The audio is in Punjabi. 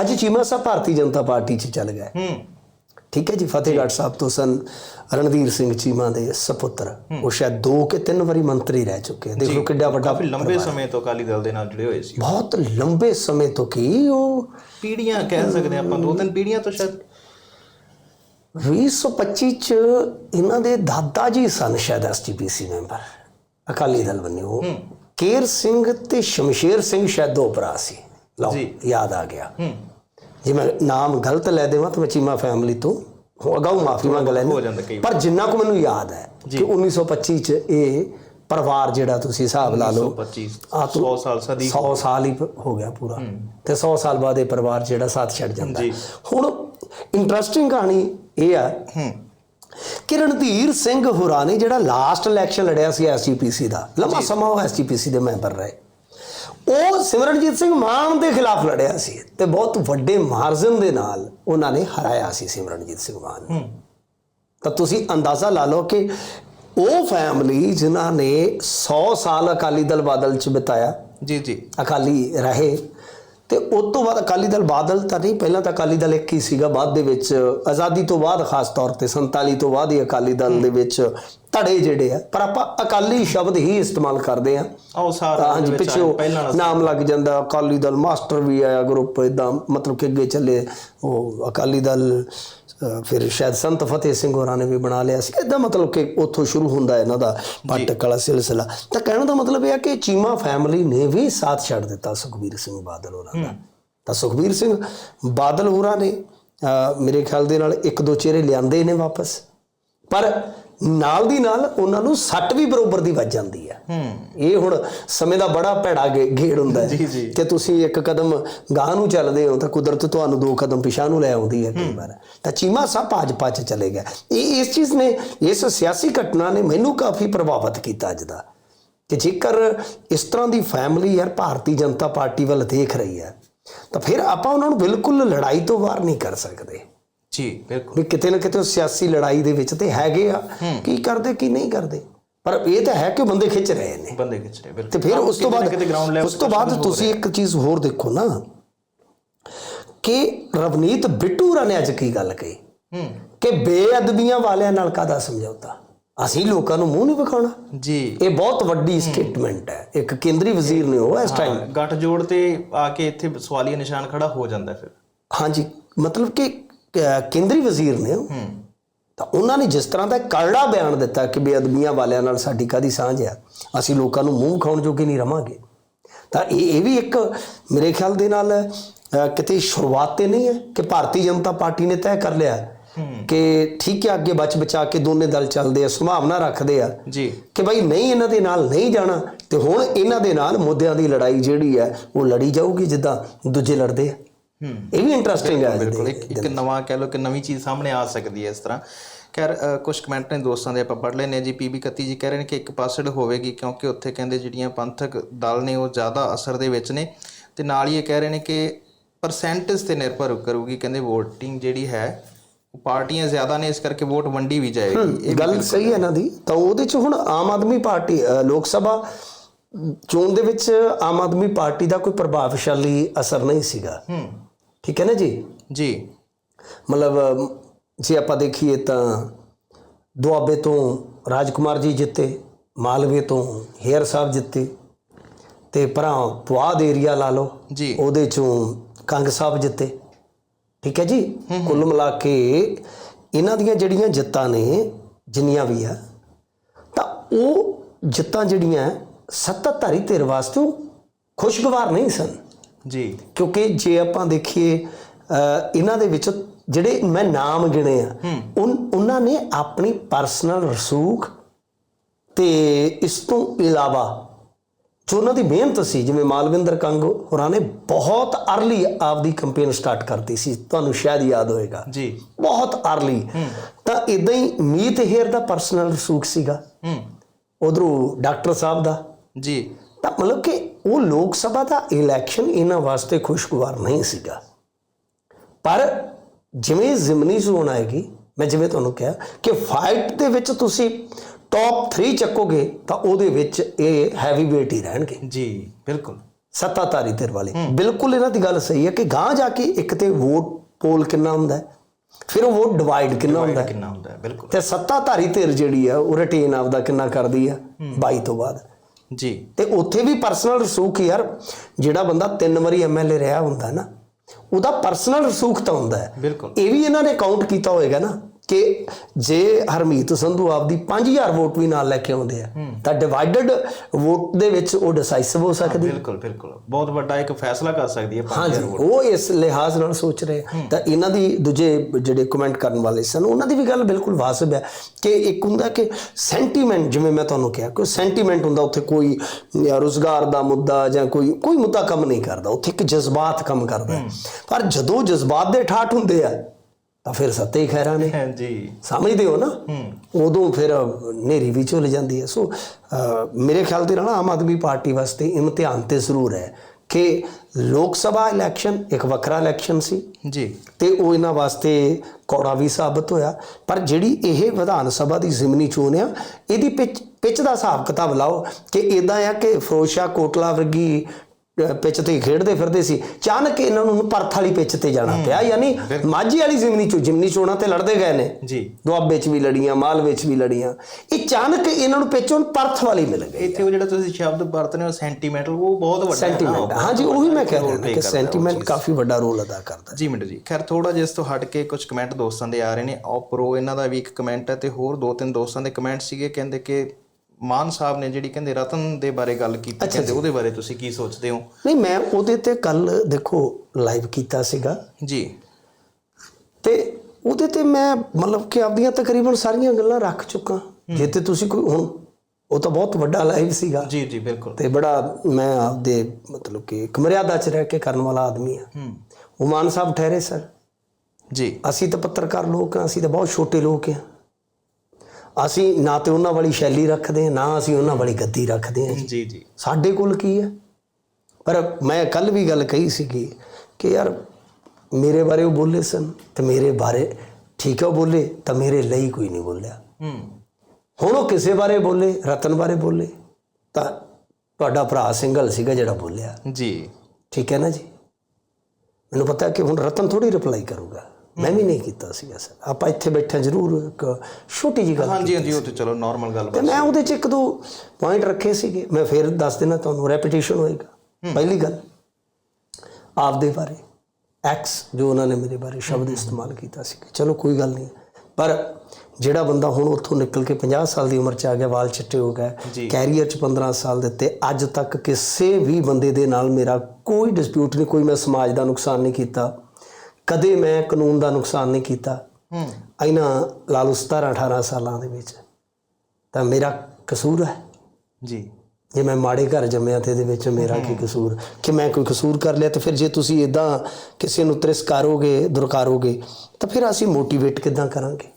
ਅੱਜ ਚੀਮਾ ਸਾਹਿਬ ਭਾਰਤੀ ਜਨਤਾ ਪਾਰਟੀ 'ਚ ਚੱਲ ਗਏ ਹੂੰ। ਠੀਕ ਹੈ ਜੀ ਫਤਿਹਗੜ੍ਹ ਸਾਹਿਬ ਤੋਂ ਸਨ ਰਣਧੀਰ ਸਿੰਘ ਚੀਮਾ ਦੇ ਸਪੁੱਤਰ। ਉਹ ਸ਼ਾਇਦ ਦੋ ਕਿ ਤਿੰਨ ਵਾਰੀ ਮੰਤਰੀ ਰਹਿ ਚੁੱਕੇ ਆ। ਦੇਖ ਕਿੱਡਾ ਵੱਡਾ ਕਾਫੀ ਲੰਬੇ ਸਮੇਂ ਤੋਂ ਅਕਾਲੀ ਦਲ ਦੇ ਨਾਲ ਜੁੜੇ ਹੋਏ ਸੀ। ਬਹੁਤ ਲੰਬੇ ਸਮੇਂ ਤੋਂ ਕੀ ਉਹ ਪੀੜ੍ਹੀਆਂ ਕਹਿ ਸਕਦੇ ਆਪਾਂ ਦੋ ਤਿੰਨ ਪੀੜ੍ਹੀਆਂ ਤੋਂ ਸ਼ਾਇਦ। 2025 ਚ ਇਹਨਾਂ ਦੇ ਦਾਦਾ ਜੀ ਸਨ ਸ਼ਾਇਦ ਐਸਟੀਪੀਸੀ ਮੈਂਬਰ ਅਕਾਲੀ ਦਲ ਬਣੇ ਉਹ ਕੇਰ ਸਿੰਘ ਤੇ ਸ਼ਮਸ਼ੇਰ ਸਿੰਘ ਸ਼ਾਇਦ ਦੋ ਭਰਾ ਸੀ। ਲਓ ਜੀ। ਯਾਦ ਆ ਗਿਆ। ਹੂੰ। ਜੇ ਮੈਂ ਨਾਮ ਗਲਤ ਲੈ ਦੇਵਾਂ ਤਾਂ ਮੈਂ ਚੀਮਾ ਫੈਮਿਲੀ ਤੋਂ ਹੋ ਅਗਾਊ ਮਾਫੀ ਮੰਗ ਲੈਣਾ ਪਰ ਜਿੰਨਾ ਕੁ ਮੈਨੂੰ ਯਾਦ ਹੈ ਕਿ 1925 ਚ ਇਹ ਪਰਿਵਾਰ ਜਿਹੜਾ ਤੁਸੀਂ ਹਿਸਾਬ ਲਾ ਲਓ 25 ਆ ਤੂੰ 100 ਸਾਲ ਸਦੀ 100 ਸਾਲ ਹੀ ਹੋ ਗਿਆ ਪੂਰਾ। ਤੇ 100 ਸਾਲ ਬਾਅਦ ਇਹ ਪਰਿਵਾਰ ਜਿਹੜਾ ਸਾਥ ਛੱਡ ਜਾਂਦਾ। ਜੀ। ਹੁਣ ਇੰਟਰਸਟਿੰਗ ਕਹਾਣੀ ਇਹ ਆ ਕਿ ਰਣਧੀਰ ਸਿੰਘ ਹੁਰਾ ਨੇ ਜਿਹੜਾ ਲਾਸਟ ਇਲੈਕਸ਼ਨ ਲੜਿਆ ਸੀ ਐਸਜੀਪੀਸੀ ਦਾ ਲੰਮਾ ਸਮਾਂ ਉਹ ਐਸਜੀਪੀਸੀ ਦੇ ਮੈਂਬਰ ਰਹੇ। ਉਹ ਸਿਮਰਨਜੀਤ ਸਿੰਘ ਮਾਨ ਦੇ ਖਿਲਾਫ ਲੜਿਆ ਸੀ ਤੇ ਬਹੁਤ ਵੱਡੇ ਮਾਰਜਨ ਦੇ ਨਾਲ ਉਹਨਾਂ ਨੇ ਹਰਾਇਆ ਸੀ ਸਿਮਰਨਜੀਤ ਸਿੰਘ ਮਾਨ ਤਾਂ ਤੁਸੀਂ ਅੰਦਾਜ਼ਾ ਲਾ ਲਓ ਕਿ ਉਹ ਫੈਮਿਲੀ ਜਿਨ੍ਹਾਂ ਨੇ 100 ਸਾਲ ਅਕਾਲੀ ਦਲ ਬਾਦਲ ਚ ਬਿਤਾਇਆ ਜੀ ਜੀ। ਅਕਾਲੀ ਰਹੇ ਤੇ ਉਸ ਤੋਂ ਬਾਅਦ ਅਕਾਲੀ ਦਲ ਬਾਦਲ ਤਾਂ ਨਹੀਂ ਪਹਿਲਾਂ ਤਾਂ ਅਕਾਲੀ ਦਲ ਇੱਕ ਹੀ ਸੀਗਾ ਬਾਅਦ ਦੇ ਵਿੱਚ ਆਜ਼ਾਦੀ ਤੋਂ ਬਾਅਦ ਖਾਸ ਤੌਰ ਤੇ 47 ਤੋਂ ਬਾਅਦ ਹੀ ਅਕਾਲੀ ਦਲ ਦੇ ਵਿੱਚ ਧੜੇ ਜਿਹੜੇ ਆ ਪਰ ਆਪਾਂ ਅਕਾਲੀ ਸ਼ਬਦ ਹੀ ਇਸਤੇਮਾਲ ਕਰਦੇ ਆ। ਆਓ ਸਾਰਾ ਹਾਂਜੀ ਪਿੱਛੇ ਨਾਮ ਲੱਗ ਜਾਂਦਾ ਅਕਾਲੀ ਦਲ ਮਾਸਟਰ ਵੀ ਆਇਆ ਗਰੁੱਪ ਇਦਾਂ ਮਤਲਬ ਕਿ ਅੱਗੇ ਚੱਲੇ ਉਹ ਅਕਾਲੀ ਦਲ ਫਿਰ ਸ਼ਾਇਦ ਸੰਤ ਫਤਿਹ ਸਿੰਘ ਹੋਰਾਂ ਨੇ ਵੀ ਬਣਾ ਲਿਆ ਸੀ। ਇਦਾਂ ਮਤਲਬ ਕਿ ਉੱਥੋਂ ਸ਼ੁਰੂ ਹੁੰਦਾ ਇਹਨਾਂ ਦਾ ਭਟਕ ਵਾਲਾ ਸਿਲਸਿਲਾ। ਤਾਂ ਕਹਿਣ ਦਾ ਮਤਲਬ ਇਹ ਹੈ ਕਿ ਚੀਮਾ ਫੈਮਿਲੀ ਨੇ ਵੀ ਸਾਥ ਛੱਡ ਦਿੱਤਾ ਸੁਖਬੀਰ ਸਿੰਘ ਬਾਦਲ ਹੋਰਾਂ ਦਾ। ਤਾਂ ਸੁਖਬੀਰ ਸਿੰਘ ਬਾਦਲ ਹੋਰਾਂ ਨੇ ਮੇਰੇ ਖਿਆਲ ਦੇ ਨਾਲ ਇੱਕ ਦੋ ਚਿਹਰੇ ਲਿਆਂਦੇ ਨੇ ਵਾਪਸ। ਪਰ ਨਾਲ ਦੀ ਨਾਲ ਉਹਨਾਂ ਨੂੰ ਸੱਟ ਵੀ ਬਰੋਬਰ ਦੀ ਵੱਜ ਜਾਂਦੀ ਆ। ਹੂੰ। ਇਹ ਹੁਣ ਸਮੇਂ ਦਾ ਬੜਾ ਭੈੜਾ ਗੇੜ ਹੁੰਦਾ ਹੈ। ਜੀ। ਕਿ ਤੁਸੀਂ ਇੱਕ ਕਦਮ ਗਾਂ ਨੂੰ ਚੱਲਦੇ ਹੋ ਤਾਂ ਕੁਦਰਤ ਤੁਹਾਨੂੰ ਦੋ ਕਦਮ ਪਿਛਾਂ ਨੂੰ ਲੈ ਆਉਂਦੀ ਹੈ ਕਈ ਵਾਰ। ਤਾਂ ਚੀਮਾ ਸਾਹਿਬ ਭੱਜ ਭੱਜ ਚਲੇ ਗਿਆ ਇਹ ਇਸ ਚੀਜ਼ ਨੇ ਇਸ ਸਿਆਸੀ ਘਟਨਾ ਨੇ ਮੈਨੂੰ ਕਾਫੀ ਪ੍ਰਭਾਵਿਤ ਕੀਤਾ ਅੱਜ ਦਾ। ਕਿ ਜੇਕਰ ਇਸ ਤਰ੍ਹਾਂ ਦੀ ਫੈਮਿਲੀ ਯਾਰ ਭਾਰਤੀ ਜਨਤਾ ਪਾਰਟੀ ਵੱਲ ਦੇਖ ਰਹੀ ਹੈ ਤਾਂ ਫਿਰ ਆਪਾਂ ਉਹਨਾਂ ਨੂੰ ਬਿਲਕੁਲ ਲੜਾਈ ਤੋਂ ਬਾਹਰ ਨਹੀਂ ਕਰ ਸਕਦੇ। ਜੀ ਬਿਲਕੁਲ। ਵੀ ਕਿਤੇ ਨਾ ਕਿਤੇ ਸਿਆਸੀ ਲੜਾਈ ਦੇ ਵਿੱਚ ਤੇ ਹੈਗੇ ਆ। ਕੀ ਕਰਦੇ ਕੀ ਨਹੀਂ ਕਰਦੇ। ਪਰ ਇਹ ਤਾਂ ਹੈ ਕਿ ਬੰਦੇ ਖਿੱਚ ਰਹੇ ਨੇ। ਬੰਦੇ ਖਿੱਚ ਰਹੇ ਤੇ ਬਿਲਕੁਲ ਫਿਰ ਉਸ ਤੋਂ ਬਾਅਦ ਕਿਤੇ ਗਰਾਊਂਡ ਲੈਵਲ ਉਸ ਤੋਂ ਬਾਅਦ ਤੁਸੀਂ ਇੱਕ ਚੀਜ਼ ਹੋਰ ਦੇਖੋ ਨਾ ਕਿ ਰਵਨੀਤ ਬਿੱਟੂ ਹੋਰਾਂ ਨੇ ਅੱਜ ਕੀ ਗੱਲ ਕਹੀ? ਹੂੰ। ਕਿ ਬੇਅਦਬੀਆਂ ਵਾਲਿਆਂ ਨਾਲ ਕਾਦਾ ਸਮਝੌਤਾ? ਅਸੀਂ ਲੋਕਾਂ ਨੂੰ ਮੂੰਹ ਨਹੀਂ ਵਿਖਾਉਣਾ। ਜੀ। ਇਹ ਬਹੁਤ ਵੱਡੀ ਸਟੇਟਮੈਂਟ ਹੈ। ਇੱਕ ਕੇਂਦਰੀ ਵਜ਼ੀਰ ਨੇ ਉਹ ਇਸ ਟਾਈਮ ਗੱਠ ਜੋੜ ਤੇ ਆ ਕੇ ਇੱਥੇ ਸਵਾਲੀਆ ਨਿਸ਼ਾਨ ਖੜਾ ਹੋ ਜਾਂਦਾ ਫਿਰ। ਹਾਂਜੀ। ਮਤਲਬ ਕਿ ਕੇਂਦਰੀ ਵਜ਼ੀਰ ਨੇ ਤਾਂ ਉਹਨਾਂ ਨੇ ਜਿਸ ਤਰ੍ਹਾਂ ਦਾ ਕਰੜਾ ਬਿਆਨ ਦਿੱਤਾ ਕਿ ਬੇਅਦਬੀਆਂ ਵਾਲਿਆਂ ਨਾਲ ਸਾਡੀ ਕਾਦੀ ਸਾਂਝ ਆ ਅਸੀਂ ਲੋਕਾਂ ਨੂੰ ਮੂੰਹ ਖਾਣ ਜੋਗੇ ਨਹੀਂ ਰਵਾਂਗੇ। ਤਾਂ ਇਹ ਇਹ ਵੀ ਇੱਕ ਮੇਰੇ ਖਿਆਲ ਦੇ ਨਾਲ ਕਿਤੇ ਸ਼ੁਰੂਆਤ ਤੇ ਨਹੀਂ ਹੈ ਕਿ ਭਾਰਤੀ ਜਨਤਾ ਪਾਰਟੀ ਨੇ ਤੈਅ ਕਰ ਲਿਆ ਕਿ ਠੀਕ ਹੈ ਅੱਗੇ ਬਚ ਬਚਾ ਕੇ ਦੋਨੇ ਦਲ ਚੱਲਦੇ ਆ ਸੰਭਾਵਨਾ ਰੱਖਦੇ ਆ ਜੀ। ਕਿ ਭਾਈ ਨਹੀਂ ਇਹਨਾਂ ਦੇ ਨਾਲ ਨਹੀਂ ਜਾਣਾ ਤੇ ਹੁਣ ਇਹਨਾਂ ਦੇ ਨਾਲ ਮੁੱਦਿਆਂ ਦੀ ਲੜਾਈ ਜਿਹੜੀ ਹੈ ਉਹ ਲੜੀ ਜਾਊਗੀ ਜਿੱਦਾਂ ਦੂਜੇ ਲੜਦੇ ਆ। ਇਹ ਵੀ ਇੰਟਰਸਟਿੰਗ ਹੈ। ਬਿਲਕੁਲ ਇੱਕ ਨਵਾਂ ਕਹਿ ਲਓ ਕਿ ਨਵੀਂ ਚੀਜ਼ ਸਾਹਮਣੇ ਆ ਸਕਦੀ ਹੈ ਇਸ ਤਰ੍ਹਾਂ। ਖੈਰ ਕੁਝ ਕਮੈਂਟ ਨੇ ਦੋਸਤਾਂ ਦੇ ਆਪਾਂ ਪੜ੍ਹ ਲੈਨੇ ਜੀ। ਪੀਬੀ 31 ਜੀ ਕਹਿ ਰਹੇ ਨੇ ਕਿ ਇੱਕ ਪਾਸੜ ਹੋਵੇਗੀ ਕਿਉਂਕਿ ਉੱਥੇ ਕਹਿੰਦੇ ਜਿਹੜੀਆਂ ਪੰਥਕ ਦਲ ਨੇ ਉਹ ਜ਼ਿਆਦਾ ਅਸਰ ਦੇ ਵਿੱਚ ਨੇ। ਤੇ ਨਾਲ ਹੀ ਇਹ ਕਹਿ ਰਹੇ ਨੇ ਕਿ ਪਰਸੈਂਟੇਜ ਤੇ ਨਿਰਭਰ ਕਰੂਗੀ। ਕਹਿੰਦੇ VOTING ਜਿਹੜੀ ਹੈ ਉਹ ਪਾਰਟੀਆਂ ਜ਼ਿਆਦਾ ਨੇ ਇਸ ਕਰਕੇ ਵੋਟ ਵੰਡੀ ਵੀ ਜਾਏਗੀ। ਇਹ ਗੱਲ ਸਹੀ ਹੈ ਇਹਨਾਂ ਦੀ। ਤਾਂ ਉਹਦੇ ਚ ਹੁਣ ਆਮ ਆਦਮੀ ਪਾਰਟੀ ਲੋਕ ਸਭਾ ਚੋਣ ਦੇ ਵਿੱਚ ਆਮ ਆਦਮੀ ਪਾਰਟੀ ਦਾ ਕੋਈ ਪ੍ਰਭਾਵਸ਼ਾਲੀ ਅਸਰ ਨਹੀਂ ਸੀਗਾ। ਹੂੰ। ਠੀਕ ਹੈ ਨਾ ਜੀ? ਜੀ। ਮਤਲਬ ਜੇ ਆਪਾਂ ਦੇਖੀਏ ਤਾਂ ਦੁਆਬੇ ਤੋਂ ਰਾਜਕੁਮਾਰ ਜੀ ਜਿੱਤੇ ਮਾਲਵੇ ਤੋਂ ਹੇਅਰ ਸਾਹਿਬ ਜਿੱਤੇ ਤੇ ਭਰਾ ਪੁਆਧ ਏਰੀਆ ਲਾ ਲਓ ਜੀ। ਉਹਦੇ ਚੋਂ ਕੰਗ ਸਾਹਿਬ ਜਿੱਤੇ। ਠੀਕ ਹੈ ਜੀ? ਕੁੱਲ ਮਿਲਾ ਕੇ ਇਹਨਾਂ ਦੀਆਂ ਜਿਹੜੀਆਂ ਜਿੱਤਾਂ ਨੇ ਜਿੰਨੀਆਂ ਵੀ ਆ ਤਾਂ ਉਹ ਜਿੱਤਾਂ ਜਿਹੜੀਆਂ ਸੱਤਾਧਾਰੀ ਧਿਰ ਵਾਸਤੇ ਖੁਸ਼ਗਵਾਰ ਨਹੀਂ ਸਨ। ਜੀ। ਕਿਉਂਕਿ ਜੇ ਆਪਾਂ ਦੇਖੀਏ ਇਹਨਾਂ ਦੇ ਵਿੱਚ ਜਿਹੜੇ ਮੈਂ ਨਾਮ ਗਿਣੇ ਆ ਉਹਨਾਂ ਨੇ ਆਪਣੀ ਪਰਸਨਲ ਰਸੂਖ ਤੇ ਇਸ ਤੋਂ ਇਲਾਵਾ ਜੋ ਉਹਨਾਂ ਦੀ ਮਿਹਨਤ ਸੀ ਜਿਵੇਂ ਮਾਲਵਿੰਦਰ ਕੰਗ ਹੋਰਾਂ ਨੇ ਬਹੁਤ ਅਰਲੀ ਆਪਦੀ ਕੈਂਪੇਨ ਸਟਾਰਟ ਕਰਤੀ ਸੀ ਤੁਹਾਨੂੰ ਸ਼ਾਇਦ ਯਾਦ ਹੋਏਗਾ। ਜੀ। ਬਹੁਤ ਅਰਲੀ ਤਾਂ ਇਦਾਂ ਹੀ ਮੀਤ ਹੇਰ ਦਾ ਪਰਸਨਲ ਰਸੂਖ ਸੀਗਾ। ਹੂੰ। ਉਧਰੋਂ ਡਾਕਟਰ ਸਾਹਿਬ ਦਾ। ਜੀ। ਤਾਂ ਮਤਲਬ ਕਿ ਉਹ ਲੋਕ ਸਭਾ ਦਾ ਇਲੈਕਸ਼ਨ ਇਹਨਾਂ ਵਾਸਤੇ ਖੁਸ਼ਗਵਾਰ ਨਹੀਂ ਸੀਗਾ। ਪਰ ਜਿਵੇਂ ਜ਼ਿਮਨੀ ਜ਼ੋਨ ਆਏਗੀ ਮੈਂ ਜਿਵੇਂ ਤੁਹਾਨੂੰ ਕਿਹਾ ਕਿ ਫਾਈਟ ਦੇ ਵਿੱਚ ਤੁਸੀਂ ਟੌਪ 3 ਚੱਕੋਗੇ ਤਾਂ ਉਹਦੇ ਵਿੱਚ ਇਹ ਹੈਵੀ ਵੇਟ ਹੀ ਰਹਿਣਗੇ। ਜੀ ਬਿਲਕੁਲ। ਸੱਤਾਧਾਰੀ ਧਿਰ ਵਾਲੇ। ਬਿਲਕੁਲ ਇਹਨਾਂ ਦੀ ਗੱਲ ਸਹੀ ਹੈ ਕਿ ਗਾਂ ਜਾ ਕੇ ਇੱਕ ਤੇ ਵੋਟ ਪੋਲ ਕਿੰਨਾ ਹੁੰਦਾ ਹੈ ਫਿਰ ਉਹ ਵੋਟ ਡਿਵਾਈਡ ਕਿੰਨਾ ਹੁੰਦਾ ਹੈ। ਕਿੰਨਾ ਹੁੰਦਾ ਹੈ ਬਿਲਕੁਲ। ਤੇ ਸੱਤਾਧਾਰੀ ਧਿਰ ਜਿਹੜੀ ਆ ਉਹ ਰਿਟੇਨ ਆਪਦਾ ਕਿੰਨਾ ਕਰਦੀ ਆ 22 ਤੋਂ ਬਾਅਦ। ਜੀ। ਤੇ ਉੱਥੇ ਵੀ ਪਰਸਨਲ ਰਸੂਖ ਯਾਰ ਜਿਹੜਾ ਬੰਦਾ ਤਿੰਨ ਵਾਰੀ ਐਮਐਲਏ ਰਿਹਾ ਹੁੰਦਾ ਨਾ ਉਹਦਾ ਪਰਸਨਲ ਰਸੂਖ ਤਾਂ ਹੁੰਦਾ ਹੈ। ਇਹ ਵੀ ਇਹਨਾਂ ਨੇ ਕਾਊਂਟ ਕੀਤਾ ਹੋਏਗਾ ਨਾ। ਕਿ ਜੇ ਹਰਮੀਤ ਸੰਧੂ ਆਪਦੀ 5000 ਵੋਟ ਵੀ ਨਾਲ ਲੈ ਕੇ ਆਉਂਦੇ ਆ ਤਾਂ ਡਿਵਾਈਡਡ ਵੋਟ ਦੇ ਵਿੱਚ ਉਹ ਡਿਸਾਈਸਿਵ ਹੋ ਸਕਦੀ ਬਿਲਕੁਲ ਬਿਲਕੁਲ। ਬਹੁਤ ਵੱਡਾ ਇੱਕ ਫੈਸਲਾ ਕਰ ਸਕਦੀ ਹੈ ਪੰਜ ਹਾਂਜੀ ਉਹ ਇਸ ਲਿਹਾਜ਼ ਨਾਲ ਸੋਚ ਰਹੇ। ਤਾਂ ਇਹਨਾਂ ਦੀ ਦੂਜੇ ਜਿਹੜੇ ਕਮੈਂਟ ਕਰਨ ਵਾਲੇ ਸਨ ਉਹਨਾਂ ਦੀ ਵੀ ਗੱਲ ਬਿਲਕੁਲ ਵਾਜਬ ਹੈ ਕਿ ਇੱਕ ਹੁੰਦਾ ਕਿ ਸੈਂਟੀਮੈਂਟ ਜਿਵੇਂ ਮੈਂ ਤੁਹਾਨੂੰ ਕਿਹਾ ਕੋਈ ਸੈਂਟੀਮੈਂਟ ਹੁੰਦਾ ਉੱਥੇ ਕੋਈ ਰੁਜ਼ਗਾਰ ਦਾ ਮੁੱਦਾ ਜਾਂ ਕੋਈ ਕੋਈ ਮੁੱਦਾ ਕੰਮ ਨਹੀਂ ਕਰਦਾ ਉੱਥੇ ਇੱਕ ਜਜ਼ਬਾਤ ਕੰਮ ਕਰਦਾ। ਪਰ ਜਦੋਂ ਜਜ਼ਬਾਤ ਦੇ ਠਾਠ ਹੁੰਦੇ ਆ ਤਾਂ ਫਿਰ ਸੱਤੇ ਹੀ ਖੈਰਾਂ ਨੇ। ਜੀ। ਸਮਝਦੇ ਹੋ ਨਾ? ਉਦੋਂ ਫਿਰ ਨੇਰੀ ਵੀ ਝੁੱਲ ਜਾਂਦੀ ਹੈ। ਸੋ ਮੇਰੇ ਖਿਆਲ ਤੇ ਨਾ ਆਮ ਆਦਮੀ ਪਾਰਟੀ ਵਾਸਤੇ ਇਮਤਿਹਾਨ ਤੇ ਜ਼ਰੂਰ ਹੈ ਕਿ ਲੋਕ ਸਭਾ ਇਲੈਕਸ਼ਨ ਇੱਕ ਵੱਖਰਾ ਇਲੈਕਸ਼ਨ ਸੀ। ਜੀ। ਤੇ ਉਹ ਇਹਨਾਂ ਵਾਸਤੇ ਕੌੜਾ ਵੀ ਸਾਬਤ ਹੋਇਆ। ਪਰ ਜਿਹੜੀ ਇਹ ਵਿਧਾਨ ਸਭਾ ਦੀ ਜ਼ਿਮਨੀ ਚੋਣ ਆ ਇਹਦੀ ਪਿੱਚ ਪਿੱਚ ਦਾ ਹਿਸਾਬ ਕਿਤਾਬ ਲਾਓ ਕਿ ਇਦਾਂ ਆ ਕਿ ਫਰੋਸ਼ਾ ਕੋਟਲਾ ਵਰਗੀ ਪਿੱਚ ਤੇ ਖੇਡਦੇ ਫਿਰਦੇ ਸੀ। ਅਚਾਨਕ ਇਹਨਾਂ ਨੂੰ ਪਰਥ ਵਾਲੀ ਪਿੱਚ ਤੇ ਜਾਣਾ ਪਿਆ ਯਾਨੀ ਮਾਝੀ ਵਾਲੀ ਜ਼ਿਮਨੀ ਚੋ ਜ਼ਿਮਨੀ ਚੋਣਾਂ ਤੇ ਲੜਦੇ ਗਏ ਨੇ। ਜੀ। ਦੁਆਬੇ ਚ ਵੀ ਲੜੀਆਂ ਮਾਲ ਵਿੱਚ ਵੀ ਲੜੀਆਂ। ਇਹ ਅਚਾਨਕ ਇਹਨਾਂ ਨੂੰ ਪਿੱਛੋਂ ਪਰਥ ਵਾਲੀ ਮਿਲ ਗਈ। ਇੱਥੇ ਉਹ ਜਿਹੜਾ ਤੁਸੀਂ ਸ਼ਬਦ ਵਰਤਨੇ ਹੋ ਸੈਂਟੀਮੈਂਟਲ ਉਹ ਬਹੁਤ ਵੱਡਾ ਸੈਂਟੀਮੈਂਟ ਉਹ ਹਾਂਜੀ ਉਹੀ ਮੈਂ ਕਹਿ ਰਿਹਾ ਕਿ ਉਹ ਸੈਂਟੀਮੈਂਟ। ਕਾਫੀ ਵੱਡਾ ਰੋਲ ਅਦਾ ਕਰਦਾ ਜੀ ਮਿੰਟੂ ਜੀ ਖੈਰ ਥੋੜਾ ਜਿਹਾ ਇਸ ਤੋਂ ਹਟ ਕੇ ਕੁਝ ਕਮੈਂਟ ਦੋਸਤਾਂ ਦੇ ਆ ਰਹੇ ਨੇ। ਪ੍ਰੋ ਇਹਨਾਂ ਦਾ ਵੀ ਇੱਕ ਕਮੈਂਟ ਹੈ ਤੇ ਹੋਰ ਦੋ ਤਿੰਨ ਦੋਸਤਾਂ ਦੇ ਕਮੈਂਟ ਸੀਗੇ ਕਹਿੰਦੇ ਕਿ ਮਾਨ ਸਾਹਿਬ ਨੇ ਜਿਹੜੀ ਕਹਿੰਦੇ ਰਤਨ ਦੇ ਬਾਰੇ ਗੱਲ ਕੀਤੀ ਕਹਿੰਦੇ ਉਹਦੇ ਬਾਰੇ ਤੁਸੀਂ ਕੀ ਸੋਚਦੇ ਹੋ? ਨਹੀਂ ਮੈਂ ਉਹਦੇ ਤੇ ਕੱਲ ਦੇਖੋ ਲਾਈਵ ਕੀਤਾ ਸੀਗਾ। ਜੀ। ਤੇ ਉਹਦੇ ਤੇ ਮੈਂ ਮਤਲਬ ਕਿ ਆਪਦੀਆਂ ਤਕਰੀਬਨ ਸਾਰੀਆਂ ਗੱਲਾਂ ਰੱਖ ਚੁੱਕਾ। ਜੇ ਤੇ ਤੁਸੀਂ ਕੋਈ ਹੁਣ ਉਹ ਤਾਂ ਬਹੁਤ ਵੱਡਾ ਲਾਈਵ ਸੀਗਾ। ਜੀ ਜੀ ਬਿਲਕੁਲ। ਤੇ ਬੜਾ ਮੈਂ ਆਪਦੇ ਮਤਲਬ ਕਿ ਇੱਕ ਮਰਿਆਦਾ 'ਚ ਰਹਿ ਕੇ ਕਰਨ ਵਾਲਾ ਆਦਮੀ ਆ। ਹੂੰ। ਉਹ ਮਾਨ ਸਾਹਿਬ ਠਹਿਰੇ ਸਰ। ਜੀ। ਅਸੀਂ ਤਾਂ ਪੱਤਰਕਾਰ ਲੋਕ ਆ ਅਸੀਂ ਤਾਂ ਬਹੁਤ ਛੋਟੇ ਲੋਕ ਆ। ਅਸੀਂ ਨਾ ਤੇ ਉਹਨਾਂ ਵਾਲੀ ਸ਼ੈਲੀ ਰੱਖਦੇ ਆ ਨਾ ਅਸੀਂ ਉਹਨਾਂ ਵਾਲੀ ਗੱਦੀ ਰੱਖਦੇ ਆ ਜੀ। ਜੀ ਸਾਡੇ ਕੋਲ ਕੀ ਹੈ? ਪਰ ਮੈਂ ਕੱਲ ਵੀ ਗੱਲ ਕਹੀ ਸੀਗੀ ਕਿ ਯਾਰ ਮੇਰੇ ਬਾਰੇ ਉਹ ਬੋਲੇ ਸਨ ਤੇ ਮੇਰੇ ਬਾਰੇ ਠੀਕ ਹੈ ਉਹ ਬੋਲੇ ਤਾਂ ਮੇਰੇ ਲਈ ਕੋਈ ਨਹੀਂ ਬੋਲਿਆ। ਹੂੰ। ਹੁਣ ਉਹ ਕਿਸੇ ਬਾਰੇ ਬੋਲੇ ਰਤਨ ਬਾਰੇ ਬੋਲੇ ਤਾਂ ਤੁਹਾਡਾ ਭਰਾ ਸਿੰਗਲ ਸੀਗਾ ਜਿਹੜਾ ਬੋਲਿਆ। ਜੀ। ਠੀਕ ਹੈ ਨਾ ਜੀ? ਮੈਨੂੰ ਪਤਾ ਕਿ ਹੁਣ ਰਤਨ ਥੋੜੀ ਰਿਪਲਾਈ ਕਰੂਗਾ। ਮੈਂ ਵੀ ਨਹੀਂ ਕੀਤਾ ਸੀਗਾ ਸਰ। ਆਪਾਂ ਇੱਥੇ ਬੈਠੇ ਜ਼ਰੂਰ ਇੱਕ ਛੋਟੀ ਜੀ ਗੱਲ ਹਾਂਜੀ ਹਾਂਜੀ ਉਹ ਤੇ ਚਲੋ ਨਾਰਮਲ ਗੱਲ ਤੇ ਮੈਂ ਉਹਦੇ ਚ ਇੱਕ ਦੋ ਪੁਆਇੰਟ ਰੱਖੇ ਸੀਗੇ। ਮੈਂ ਫਿਰ ਦੱਸ ਦੇਣਾ ਤੁਹਾਨੂੰ ਰੈਪੀਟੀਸ਼ਨ ਹੋਏਗਾ। ਪਹਿਲੀ ਗੱਲ ਆਪਦੇ ਬਾਰੇ ਐਕਸ ਜੋ ਉਹਨਾਂ ਨੇ ਮੇਰੇ ਬਾਰੇ ਸ਼ਬਦ ਇਸਤੇਮਾਲ ਕੀਤਾ ਸੀ। ਚਲੋ ਕੋਈ ਗੱਲ ਨਹੀਂ। ਪਰ ਜਿਹੜਾ ਬੰਦਾ ਹੁਣ ਉੱਥੋਂ ਨਿਕਲ ਕੇ 50 ਸਾਲ ਦੀ ਉਮਰ ਚ ਆ ਗਿਆ ਵਾਲ ਚਿੱਟੇ ਹੋ ਗਏ ਕੈਰੀਅਰ ਚ 15 ਸਾਲ ਦਿੱਤੇ ਅੱਜ ਤੱਕ ਕਿਸੇ ਵੀ ਬੰਦੇ ਦੇ ਨਾਲ ਮੇਰਾ ਕੋਈ ਡਿਸਪਿਊਟ ਨਹੀਂ ਕੋਈ ਮੈਂ ਸਮਾਜ ਦਾ ਨੁਕਸਾਨ ਨਹੀਂ ਕੀਤਾ। ਕਦੇ ਮੈਂ ਕਾਨੂੰਨ ਦਾ ਨੁਕਸਾਨ ਨਹੀਂ ਕੀਤਾ। ਹੂੰ। ਇਹਨਾਂ ਲਾ ਲਓ 17 18 ਸਾਲਾਂ ਦੇ ਵਿੱਚ। ਤਾਂ ਮੇਰਾ ਕਸੂਰ ਹੈ। ਜੀ। ਜੇ ਮੈਂ ਮਾੜੇ ਘਰ ਜੰਮਿਆ ਤੇ ਇਹਦੇ ਵਿੱਚ ਮੇਰਾ ਕੀ ਕਸੂਰ? ਕਿ ਮੈਂ ਕੋਈ ਕਸੂਰ ਕਰ ਲਿਆ ਤੇ ਫਿਰ ਜੇ ਤੁਸੀਂ ਇਦਾਂ ਕਿਸੇ ਨੂੰ ਤਿਰਸਕਾਰੋਗੇ ਦੁਰਕਾਰੋਗੇ ਤਾਂ ਫਿਰ ਅਸੀਂ ਮੋਟੀਵੇਟ ਕਿਦਾਂ ਕਰਾਂਗੇ?